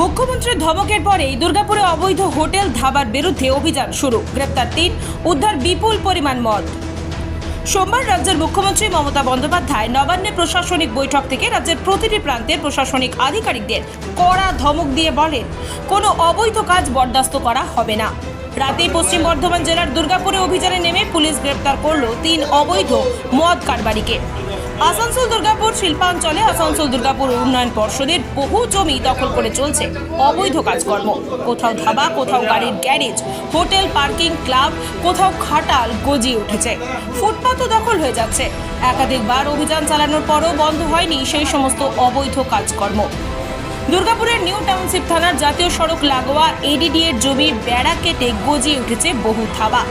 মুখ্যমন্ত্রীর ধমকের পরেই দুর্গাপুরে অবৈধ হোটেল ধাবার বিরুদ্ধে অভিযান শুরু। গ্রেপ্তার তিন, উদ্ধার বিপুল পরিমাণ মদ। সোমবার রাজ্যের মুখ্যমন্ত্রী মমতা বন্দ্যোপাধ্যায় নবান্নে প্রশাসনিক বৈঠক থেকে রাজ্যের প্রতিটি প্রান্তের প্রশাসনিক আধিকারিকদের কড়া ধমক দিয়ে বলেন, কোনো অবৈধ কাজ বরদাস্ত করা হবে না। রাতেই পশ্চিম বর্ধমান জেলার দুর্গাপুরে অভিযানে নেমে পুলিশ গ্রেপ্তার করল তিন অবৈধ মদ কারবারিকে। আসানসোল দুর্গাপুর শিল্পাঞ্চলে আসানসোল দুর্গাপুর উন্নয়ন পর্ষদের বহু জমি দখল করে চলছে অবৈধ কাজকর্ম। কোথাও ধাবা, কোথাও গাড়ির গ্যারেজ, হোটেল, পার্কিং ক্লাব, কোথাও খাটাল গজিয়ে উঠেছে। ফুটপাথও দখল হয়ে যাচ্ছে। একাধিকবার অভিযান চালানোর পরও বন্ধ হয়নি সেই সমস্ত অবৈধ কাজকর্ম। দুর্গাপুরের নিউ টাউনশিপ থানার জাতীয় সড়ক লাগোয়া এডিডি এর জমির বেড়া কেটে গজিয়ে উঠেছে বহু ধাবা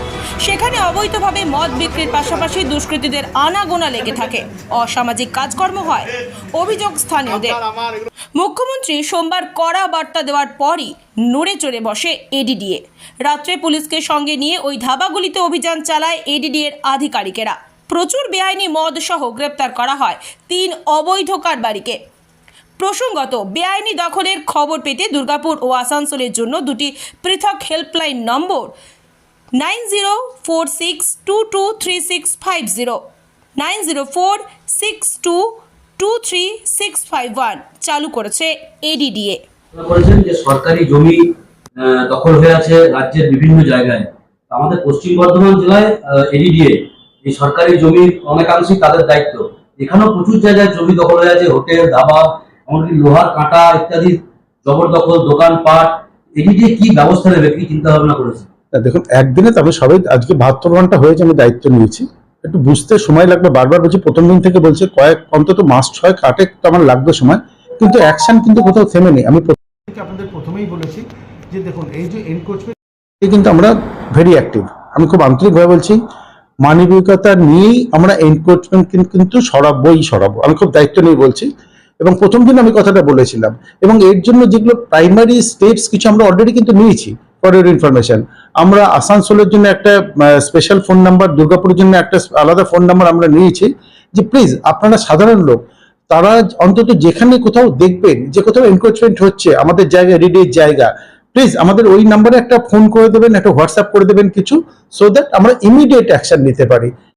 সেখানে অবৈধভাবে মদ বিক্রির পাশাপাশি দুষ্কৃতীদের আনাগোনা লেগে থাকে। অসামাজিক কাজকর্ম হয়, অভিযোগ স্থানীয়দের। মুখ্যমন্ত্রী সোমবার কড়া বার্তা দেওয়ার পরই নড়ে চড়ে বসে এডিডিএ রাত্রে পুলিশকে সঙ্গে নিয়ে ওই ধাবাগুলিতে অভিযান চালায় এডিডি এর আধিকারিকেরা। প্রচুর বেআইনি মদ সহ গ্রেপ্তার করা হয় তিন অবৈধ কারবারিকে। প্রসঙ্গত, বেআইনি দখলের খবর পেতে দুর্গাপুর ও আসানসোলের জন্য দুটি পৃথক helpline number nine zero four six two two three six five zero, nine zero four six two two three six five one চালু করেছে এডিডিএ যে সরকারি জমি দখল হয়ে আছে রাজ্যের বিভিন্ন জায়গায়। আমাদের পশ্চিম বর্ধমান জেলায় এডিডিএ এই সরকারি অনেকাংশই তাদের দায়িত্ব। এখানেও প্রচুর জায়গায় জমি দখল হয়ে আছে, হোটেল ধাবা এমনকি লোহার কাঁটা ইত্যাদি জবরদখল দোকানপাট এডিডিএ কি ব্যবস্থা নেবে কি চিন্তা ভাবনা করেছে দেখুন একদিনে তবে সবাই আজকে বাহাত্তর ঘণ্টা হয়েছে আমি দায়িত্ব নিয়েছি। একটু বুঝতে সময় লাগবে বারবার বলছি প্রথম দিন থেকে বলছি কয়েক অন্তত মাস ছয় কাটে তো আমার লাগবে সময় কিন্তু অ্যাকশন কিন্তু কোথাও থেমে নেই। আমি আপনাদের প্রথমেই বলেছি যে দেখুন এই যে এনক্রোচমেন্ট কিন্তু আমরা ভেরি অ্যাক্টিভ আমি খুব আন্তরিকভাবে বলছি মানবিকতা নিয়েই আমরা এনক্রোচমেন্ট কিন্তু সরাবই সরাবো। আমি খুব দায়িত্ব নিয়ে বলছি এবং প্রথম দিন আমি কথাটা বলেছিলাম। এবং এর জন্য যেগুলো প্রাইমারি স্টেপস কিছু আমরা অলরেডি কিন্তু নিয়েছি ফর ইউর ইনফরমেশন আমরা আসানসোলের জন্য একটা স্পেশাল ফোন নাম্বার দুর্গাপুরের জন্য একটা আলাদা ফোন নাম্বার আমরা নিয়েছি যে প্লিজ আপনারা সাধারণ লোক, তারা অন্তত যেখানে কোথাও দেখবেন, যে কোথাও এনক্রোচমেন্ট হচ্ছে, আমাদের জায়গা রেডির জায়গা প্লিজ আমাদের ওই নাম্বারে একটা ফোন করে দেবেন, একটা হোয়াটসঅ্যাপ করে দেবেন কিছু সো দ্যাট আমরা ইমিডিয়েট অ্যাকশন নিতে পারি।